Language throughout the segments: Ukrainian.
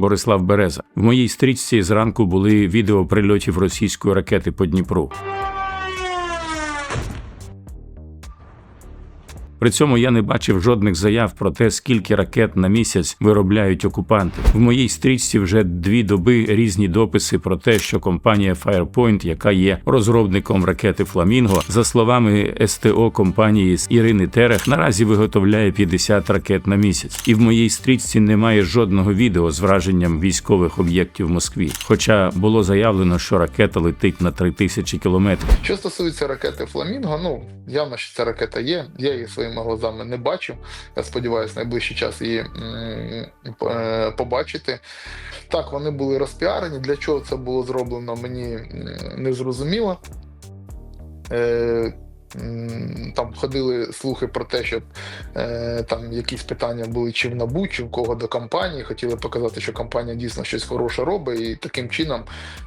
Борислав Береза. В моїй стрічці зранку були відео прильотів російської ракети по Дніпру. При цьому я не бачив жодних заяв про те, скільки ракет на місяць виробляють окупанти. В моїй стрічці вже дві доби різні дописи про те, що компанія Firepoint, яка є розробником ракети Фламінго, за словами СТО компанії з Ірини Терех, наразі виготовляє 50 ракет на місяць. І в моїй стрічці немає жодного відео з враженням військових об'єктів в Москві. Хоча було заявлено, що ракета летить на 3000 кілометрів. Що стосується ракети Фламінго, ну явно, що ця ракета є. Я її своїми глазами не бачив. Я сподіваюся, найближчий час її е, побачити. Так, вони були розпіарені. Для чого це було зроблено, мені не зрозуміло. Там ходили слухи про те, що е, там якісь питання були чи в НАБУ, чи в кого до компанії. Хотіли показати, що компанія дійсно щось хороше робить, і таким чином,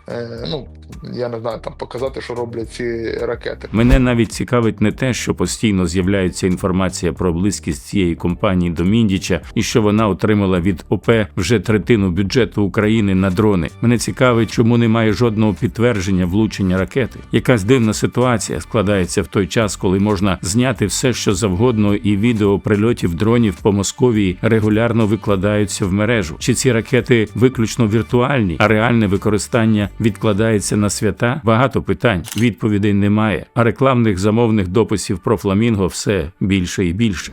е, ну я не знаю, там показати, що роблять ці ракети. Мене навіть цікавить не те, що постійно з'являється інформація про близькість цієї компанії до Міндіча і що вона отримала від ОП вже третину бюджету України на дрони. Мене цікавить, чому немає жодного підтвердження влучення ракети. Якась дивна ситуація складається в той час, коли можна зняти все, що завгодно, і відео прильотів дронів по Московії регулярно викладаються в мережу. Чи ці ракети виключно віртуальні, а реальне використання відкладається на свята? Багато питань. Відповідей немає. А рекламних замовних дописів про фламінго все більше і більше.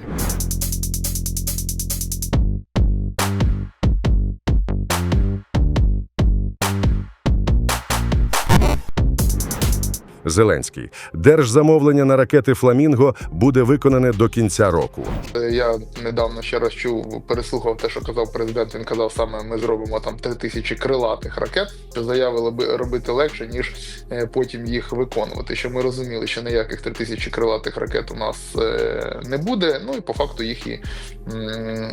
Зеленський. Держзамовлення на ракети Фламінго буде виконане до кінця року. Е, Я недавно ще раз чув, переслухав те, що казав президент. Він казав саме, ми зробимо там три тисячі крилатих ракет, що заяви леби- робити легше, ніж е, потім їх виконувати. Що ми розуміли, що ніяких три тисячі крилатих ракет у нас е, не буде. Ну і по факту їх і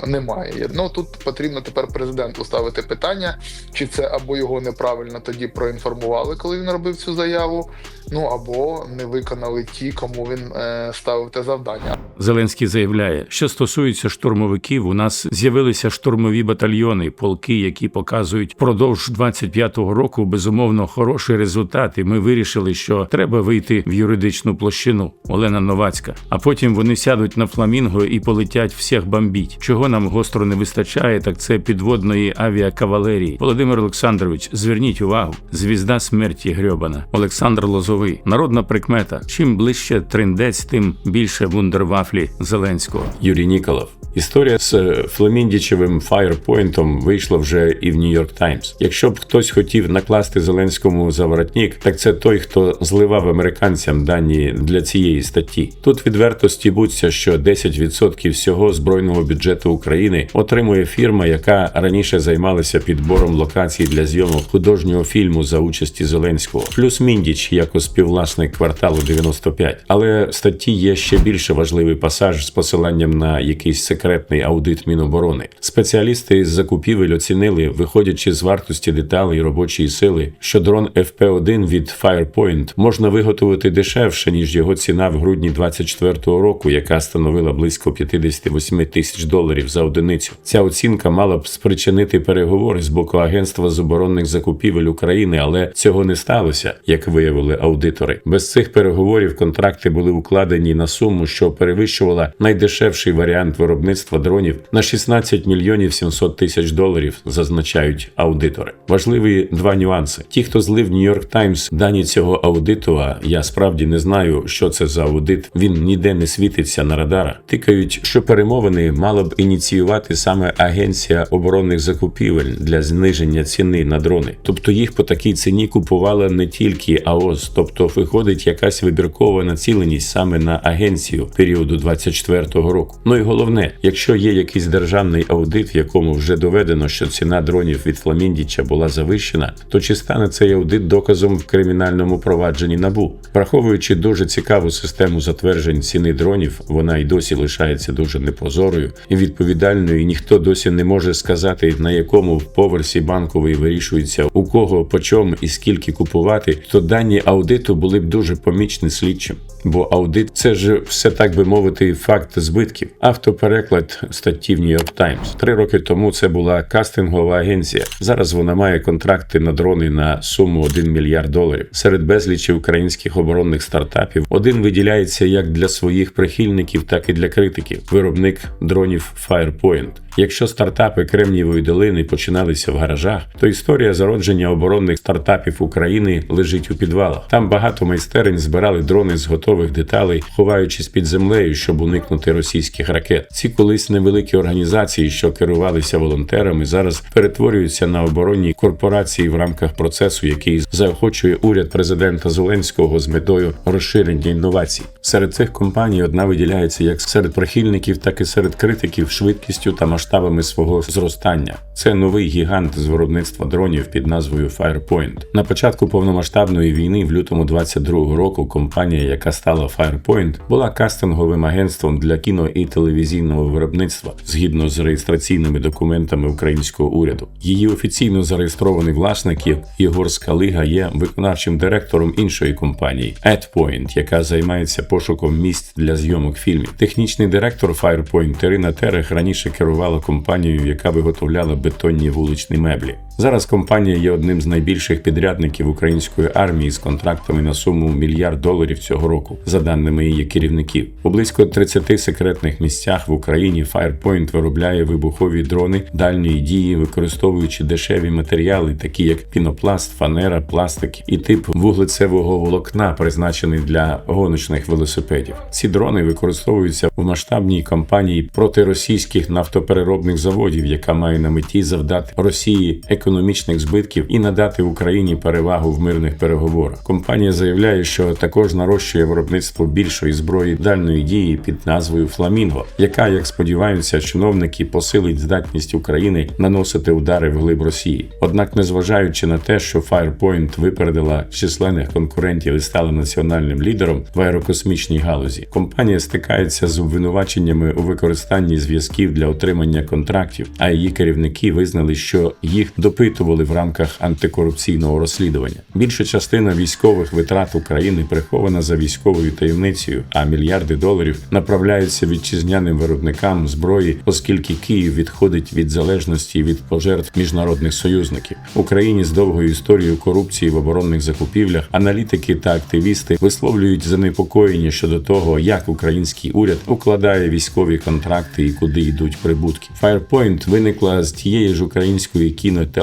немає. Ну тут потрібно тепер президенту ставити питання, чи це або його неправильно тоді проінформували, коли він робив цю заяву. Ну або не виконали ті, кому він е, ставив те завдання. Зеленський заявляє, що стосується штурмовиків, у нас з'явилися штурмові батальйони, полки, які показують впродовж 25-го року безумовно хороший результат. І ми вирішили, що треба вийти в юридичну площину. Олена Новацька. А потім вони сядуть на фламінго і полетять всіх бомбіть. Чого нам гостро не вистачає, так це підводної авіакавалерії. Володимир Олександрович, зверніть увагу, звізда смерті грьобана. Олександр Лозовий, народна прикмета. Чим ближче триндець, тим більше вундервафлі Зеленського. Юрій Ніколов. Історія з е, Фламіндічевим фаєрпойнтом вийшла вже і в Нью-Йорк Таймс. Якщо б хтось хотів накласти Зеленському за воротник, так це той, хто зливав американцям дані для цієї статті. Тут відверто стібуться, що 10% всього збройного бюджету України отримує фірма, яка раніше займалася підбором локацій для зйомок художнього фільму за участі Зеленського, плюс Міндіч як співвласник кварталу 95. Але в статті є ще більше важливий пасаж з посиланням на якийсь секретний аудит Міноборони. Спеціалісти з закупівель оцінили, виходячи з вартості деталей робочої сили, що дрон FP1 від Firepoint можна виготовити дешевше ніж його ціна в грудні 24-го року, яка становила близько 58 тисяч доларів за одиницю. Ця оцінка мала б спричинити переговори з боку Агентства з оборонних закупівель України, але цього не сталося, як виявили аудитори. Без цих переговорів контракти були укладені на суму, що перевищувала найдешевший варіант виробництва дронів на 16 мільйонів 700 тисяч доларів, зазначають аудитори. Важливі два нюанси. Ті, хто злив Нью-Йорк Таймс дані цього аудиту, а я справді не знаю, що це за аудит. Він ніде не світиться на радарах. Тикають, що перемовини мала б ініціювати саме агенція оборонних закупівель для зниження ціни на дрони. Тобто їх по такій ціні купувала не тільки АОС, тобто виходить якась вибіркова націленість саме на агенцію періоду 24-го року. Ну і головне, якщо є якийсь державний аудит, в якому вже доведено, що ціна дронів від Фламіндіча була завищена, то чи стане цей аудит доказом в кримінальному провадженні набу, враховуючи дуже цікаву систему затверджень ціни дронів, вона й досі лишається дуже непрозорою і відповідальною. Ніхто досі не може сказати на якому поверсі банковий вирішується у кого, по чому і скільки купувати, то дані аудиту аудиту були б дуже помічні слідчим. Бо аудит це ж все так би мовити, факт збитків. Автопереклад статті в New York Times. Три роки тому це була кастингова агенція. Зараз вона має контракти на дрони на суму 1 мільярд доларів. Серед безлічі українських оборонних стартапів один виділяється як для своїх прихильників, так і для критиків. Виробник дронів Firepoint. Якщо стартапи Кремнієвої долини починалися в гаражах, то історія зародження оборонних стартапів України лежить у підвалах. Там багато майстерень збирали дрони з готових деталей, ховаючись під землею, щоб уникнути російських ракет. Ці колись невеликі організації, що керувалися волонтерами, зараз перетворюються на оборонні корпорації в рамках процесу, який заохочує уряд президента Зеленського з метою розширення інновацій. Серед цих компаній одна виділяється як серед прихильників, так і серед критиків швидкістю та масштабами свого зростання. Це новий гігант з виробництва дронів під назвою Firepoint. На початку повномасштабної війни, в лютому 22-го року, компанія, яка стала Firepoint, була кастинговим агентством для кіно і телевізійного виробництва згідно з реєстраційними документами українського уряду. Її офіційно зареєстрований власник Єгор Скалига є виконавчим директором іншої компанії AdPoint, яка займається пошуком місць для зйомок фільмів. Технічний директор Firepoint Ірина Терех раніше керувала компанією, яка виготовляла бетонні вуличні меблі. Зараз компанія є одним з найбільших підрядників української армії з контрактами на суму мільярд доларів цього року, за даними її керівників. У близько 30 секретних місцях в Україні Firepoint виробляє вибухові дрони дальньої дії, використовуючи дешеві матеріали, такі як пінопласт, фанера, пластик і тип вуглецевого волокна, призначений для гоночних велосипедів. Ці дрони використовуються в масштабній кампанії проти російських нафтопереробних заводів, яка має на меті завдати Росії економічних збитків і надати Україні перевагу в мирних переговорах. Компанія заявляє, що також нарощує виробництво більшої зброї дальної дії під назвою Фламінго, яка, як сподіваються, чиновники посилить здатність України наносити удари в глиб Росії. Однак, незважаючи на те, що Firepoint випередила численних конкурентів і стала національним лідером в аерокосмічній галузі, компанія стикається з обвинуваченнями у використанні зв'язків для отримання контрактів, а її керівники визнали, що їх допитували в рамках антикорупційного розслідування. Більша частина військових витрат України прихована за військовою таємницею, а мільярди доларів направляються вітчизняним виробникам зброї, оскільки Київ відходить від залежності від пожертв міжнародних союзників. Україні з довгою історією корупції в оборонних закупівлях аналітики та активісти висловлюють занепокоєння щодо того, як український уряд укладає військові контракти і куди йдуть прибутки. Firepoint виникла з тієї ж української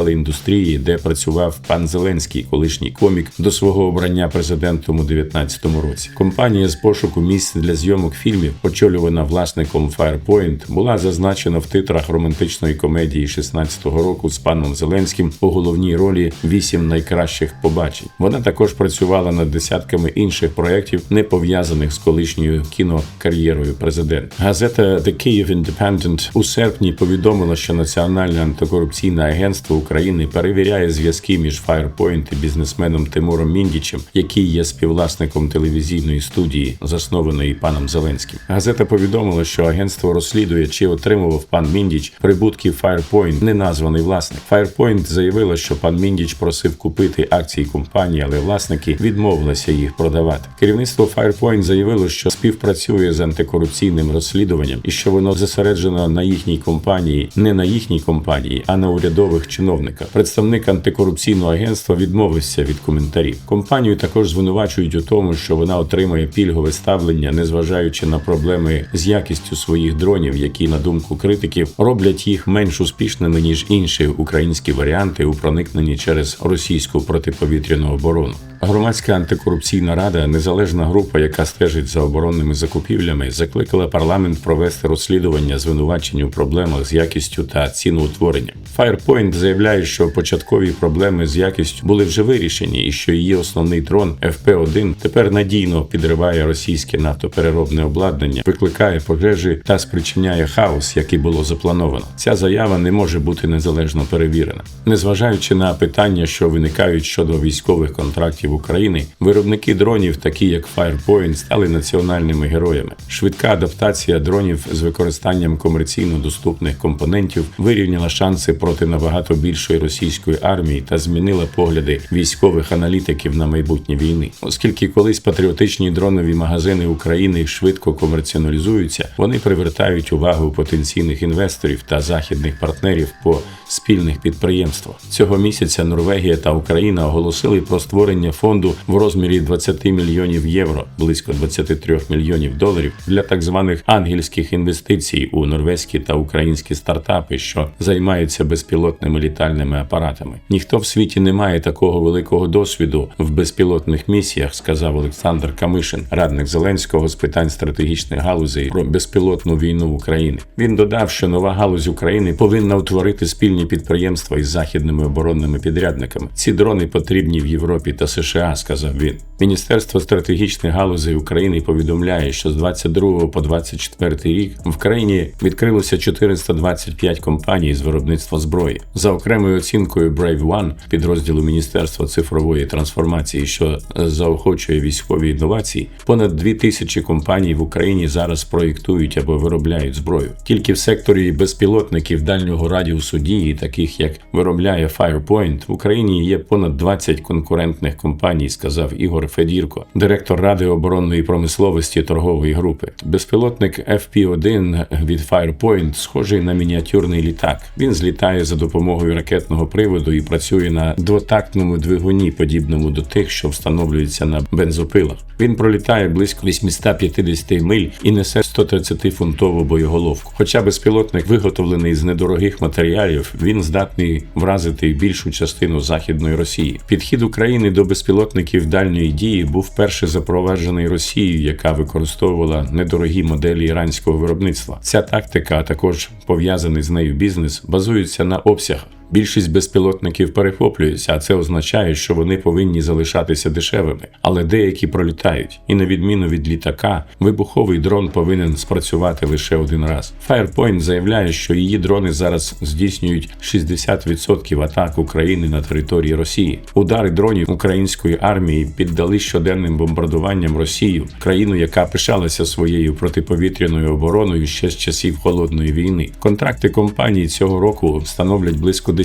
кіно телеіндустрії, де працював пан Зеленський, колишній комік, до свого обрання президентом у 19-му році. Компанія з пошуку місць для зйомок фільмів, очолювана власником Firepoint, була зазначена в титрах романтичної комедії 16-го року з паном Зеленським у головній ролі вісім найкращих побачень. Вона також працювала над десятками інших проєктів, не пов'язаних з колишньою кінокар'єрою президента. Газета The Kyiv Independent у серпні повідомила, що Національне антикорупційне агентство України перевіряє зв'язки між Firepoint і бізнесменом Тимуром Міндічем, який є співвласником телевізійної студії, заснованої паном Зеленським. Газета повідомила, що агентство розслідує, чи отримував пан Міндіч прибутки Firepoint неназваний власник. Firepoint заявила, що пан Міндіч просив купити акції компанії, але власники відмовилися їх продавати. Керівництво Firepoint заявило, що співпрацює з антикорупційним розслідуванням і що воно зосереджено на їхній компанії, не на їхній компанії, а на урядових чиновниках. Представник антикорупційного агентства відмовився від коментарів. Компанію також звинувачують у тому, що вона отримує пільгове ставлення, незважаючи на проблеми з якістю своїх дронів, які, на думку критиків, роблять їх менш успішними ніж інші українські варіанти у проникненні через російську протиповітряну оборону. Громадська антикорупційна рада, незалежна група, яка стежить за оборонними закупівлями, закликала парламент провести розслідування звинувачень у проблемах з якістю та ціноутворенням. Firepoint заявляє, що початкові проблеми з якістю були вже вирішені, і що її основний дрон FP-1 тепер надійно підриває російське нафтопереробне обладнання, викликає пожежі та спричиняє хаос, який було заплановано. Ця заява не може бути незалежно перевірена, незважаючи на питання, що виникають щодо військових контрактів України, виробники дронів, такі як Firepoint, стали національними героями. Швидка адаптація дронів з використанням комерційно доступних компонентів вирівняла шанси проти набагато більш більшої російської армії та змінила погляди військових аналітиків на майбутнє війни, оскільки колись патріотичні дронові магазини України швидко комерціоналізуються, вони привертають увагу потенційних інвесторів та західних партнерів по спільних підприємствах. Цього місяця Норвегія та Україна оголосили про створення фонду в розмірі 20 мільйонів євро, близько 23 мільйонів доларів для так званих ангельських інвестицій у норвезькі та українські стартапи, що займаються безпілотними літальними апаратами. Ніхто в світі не має такого великого досвіду в безпілотних місіях, сказав Олександр Камишин, радник Зеленського з питань стратегічних галузей про безпілотну війну України. Він додав, що нова галузь України повинна утворити спільні підприємства із західними оборонними підрядниками. Ці дрони потрібні в Європі та США, сказав він. Міністерство стратегічних галузей України повідомляє, що з 22 по 24 рік в країні відкрилося 425 компаній з виробництва зброї. За окремою оцінкою Brave One, підрозділу Міністерства цифрової трансформації, що заохочує військові інновації, понад 2 тисячі компаній в Україні зараз проєктують або виробляють зброю. Тільки в секторі безпілотників дальнього радіусу дії, таких як виробляє Firepoint, в Україні є понад 20 конкурентних компаній, сказав Ігор Федірко, директор ради оборонної промисловості торгової групи. Безпілотник FP-1 від Firepoint схожий на мініатюрний літак. Він злітає за допомогою ракетного приводу і працює на двотактному двигуні, подібному до тих, що встановлюються на бензопилах. Він пролітає близько 850 миль і несе 130-фунтову боєголовку. Хоча безпілотник виготовлений з недорогих матеріалів, він здатний вразити більшу частину західної Росії. Підхід України до безпілотників дальньої дії був вперше запроваджений Росією, яка використовувала недорогі моделі іранського виробництва. Ця тактика, а також пов'язаний з нею бізнес, базується на обсягах. Більшість безпілотників перехоплюються, а це означає, що вони повинні залишатися дешевими, але деякі пролітають. І на відміну від літака, вибуховий дрон повинен спрацювати лише один раз. Firepoint заявляє, що її дрони зараз здійснюють 60% атак України на території Росії. Удари дронів української армії піддали щоденним бомбардуванням Росію, країну, яка пишалася своєю протиповітряною обороною ще з часів холодної війни. Контракти компанії цього року становлять близько 10%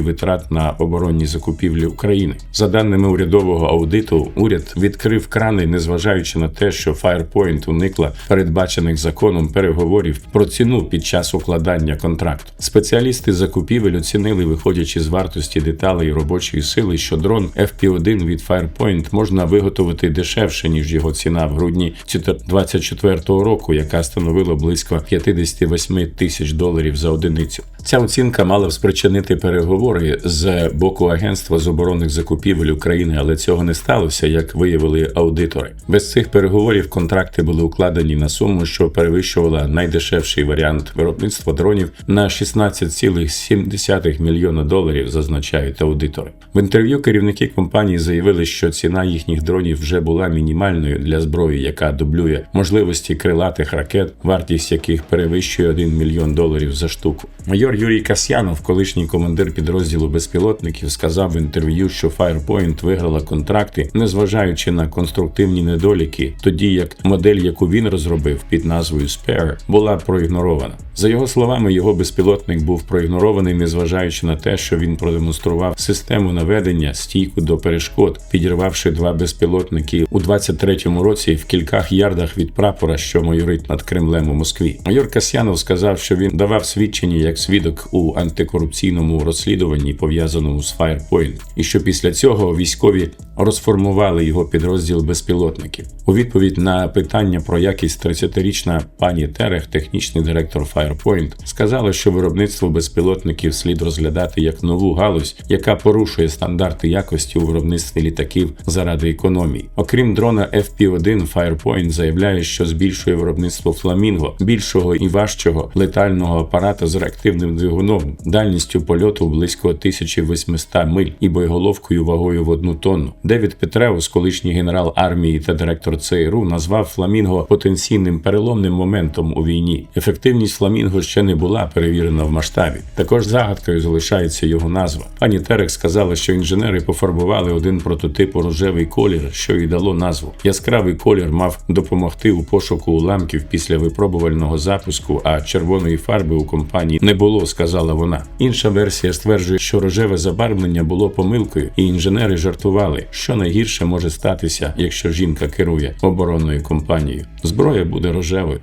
витрат на оборонні закупівлі України. За даними урядового аудиту, уряд відкрив крани, незважаючи на те, що Firepoint уникла передбачених законом переговорів про ціну під час укладання контракту. Спеціалісти закупівель оцінили, виходячи з вартості деталей робочої сили, що дрон FP1 від Firepoint можна виготовити дешевше ніж його ціна в грудні 2024 року, яка становила близько 58 тисяч доларів за одиницю. Ця оцінка мала б спричинити переговори з боку агентства з оборонних закупівель України, але цього не сталося, як виявили аудитори. Без цих переговорів контракти були укладені на суму, що перевищувала найдешевший варіант виробництва дронів на 16,7 мільйона доларів, зазначають аудитори. В інтерв'ю керівники компанії заявили, що ціна їхніх дронів вже була мінімальною для зброї, яка дублює можливості крилатих ракет, вартість яких перевищує 1 мільйон доларів за штуку. Майор Юрій Касьянов, колишній командир підрозділу безпілотників, сказав в інтерв'ю, що Firepoint виграла контракти, незважаючи на конструктивні недоліки, тоді як модель, яку він розробив під назвою Spare, була проігнорована. За його словами, його безпілотник був проігнорований, незважаючи на те, що він продемонстрував систему наведення стійку до перешкод, підірвавши два безпілотники у 23-му році в кількох ярдах від прапора, що майорить над Кремлем у Москві. Майор Касьянов сказав, що він давав свідчення як свідок у антикорупційному розслідуванні, пов'язаному з Firepoint, і що після цього військові розформували його підрозділ безпілотників. У відповідь на питання про якість 30-річна пані Терех, технічний директор Firepoint, сказала, що виробництво безпілотників слід розглядати як нову галузь, яка порушує стандарти якості у виробництві літаків заради економії. Окрім дрона FP1, Firepoint заявляє, що збільшує виробництво фламінго, більшого і важчого летального апарата з реактивним двигуном, дальністю польоту близько 1800 миль і боєголовкою вагою в одну тонну. Девід Петреус, колишній генерал армії та директор ЦРУ, назвав фламінго потенційним переломним моментом у війні. Ефективність фламінго ще не була перевірена в масштабі. Також загадкою залишається його назва. Пані Терек сказала, що інженери пофарбували один прототип у рожевий колір, що й дало назву. Яскравий колір мав допомогти у пошуку уламків після випробувального запуску, а червоної фарби у компанії не було, сказала вона. Інша версія стверджує, що рожеве забарвлення було помилкою, і інженери жартували, що найгірше може статися, якщо жінка керує оборонною компанією. Зброя буде рожевою.